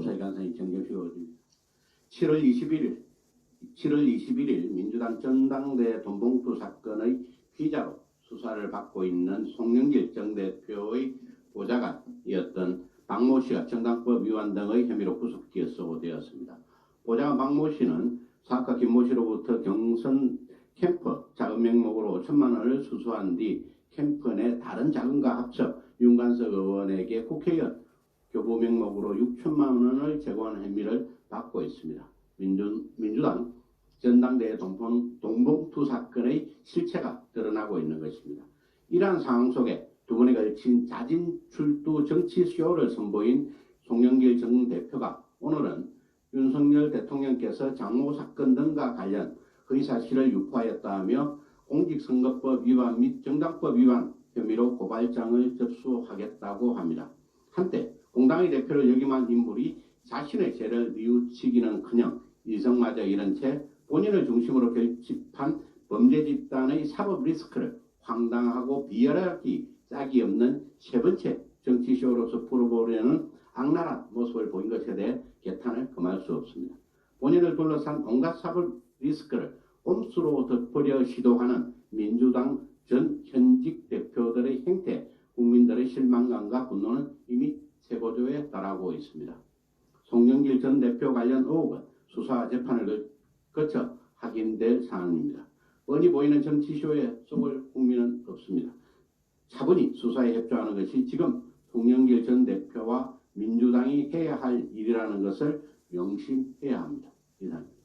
수사의 간사이 정경식입니다. 7월 21일 7월 21일 민주당 전당대 돈봉투 사건의 피자로 수사를 받고 있는 송영길 정 대표의 보좌관이었던 박모 씨가 정당법 위반 등의 혐의로 구속 기소되었습니다. 보좌관 박모 씨는 사카 김모 씨로부터 경선 캠프 자금 명목으로 5천만 원을 수수한 뒤 캠프 내 다른 자금과 합쳐 윤관석 의원에게 국회의원 교부 명목으로 6천만 원을 제공한 혐의를 받고 있습니다. 민주, 민주당 전당대회 동봉, 동봉투 사건의 실체가 드러나고 있는 것입니다. 이러한 상황 속에 두 번에 걸친 자진 출두 정치 쇼를 선보인 송영길 전 대표가 오늘은 윤석열 대통령께서 장모 사건 등과 관련 허위 사실을 유포하였다며 공직선거법 위반 및 정당법 위반 혐의로 고발장을 접수하겠다고 합니다. 한때 공당의 대표를 역임한 인물이 자신의 죄를 뉘우치기는커녕 일성마저 잃은 채 본인을 중심으로 결집한 범죄 집단의 사법 리스크를 황당하고 비열하기 짝이 없는 세 번째 정치쇼로서 풀어보려는 악랄한 모습을 보인 것에 대해 개탄을 금할 수 없습니다. 본인을 둘러싼 온갖 사법 리스크를 꼼수로 덮으려 시도하는 민주당 전 현직 대표들의 행태, 국민들의 실망감과 분노는 달하고 있습니다. 송영길 전 대표 관련 의혹은 수사 재판을 거- 거쳐 확인될 사안입니다. 뻔히 보이는 정치쇼에 속을 국민은 없습니다. 차분히 수사에 협조하는 것이 지금 송영길 전 대표와 민주당이 해야 할 일이라는 것을 명심해야 합니다. 이상입니다.